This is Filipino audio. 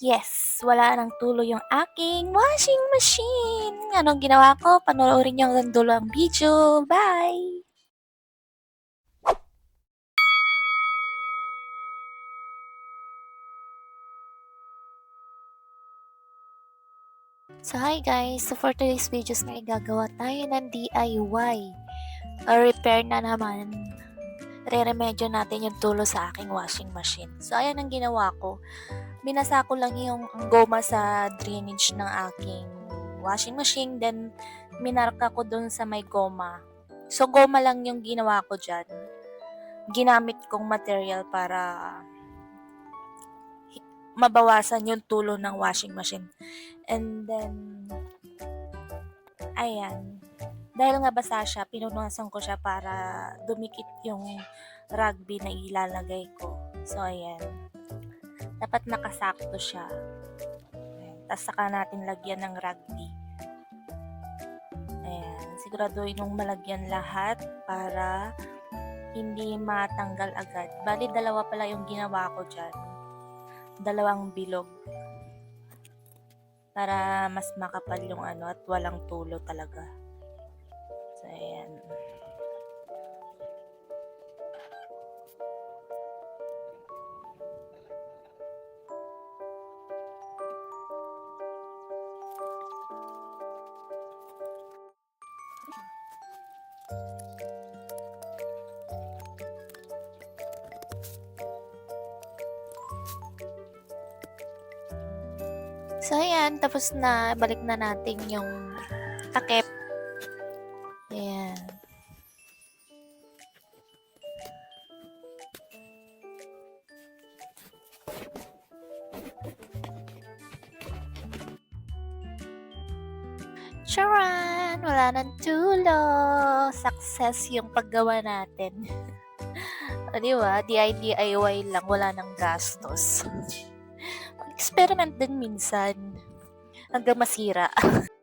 Yes, wala nang tulo yung aking washing machine. Anong ginawa ko? Panoorin niyo hanggang dulo ang video. Bye! So hi guys, so for today's videos na gagawa tayo ng DIY. A repair na naman. Re-remedyo natin yung tulo sa aking washing machine. So ayan ang ginawa ko. Binasa ko lang yung goma sa drainage ng aking washing machine. Then minarka ko dun sa may goma. So goma lang yung ginawa ko dyan. Ginamit kong material para mabawasan yung tulo ng washing machine. And then, ayan. Dahil nga basa siya, pinunasan ko siya para dumikit yung rugby na ilalagay ko. So, ayan. Dapat nakasakto siya. Tapos saka natin lagyan ng rugby. Ayan. Siguraduhin mong malagyan lahat para hindi matanggal agad. Bali, dalawa pala yung ginawa ko dyan. Dalawang bilog para mas makapal yung ano at walang tulo talaga. So, ayan. So, ayan. Tapos na, balik na natin yung takip. Ayan. Charan! Wala nang tulo. Success yung paggawa natin. o, di ba? DIY lang. Wala nang gastos. Experiment din minsan. Hanggang masira.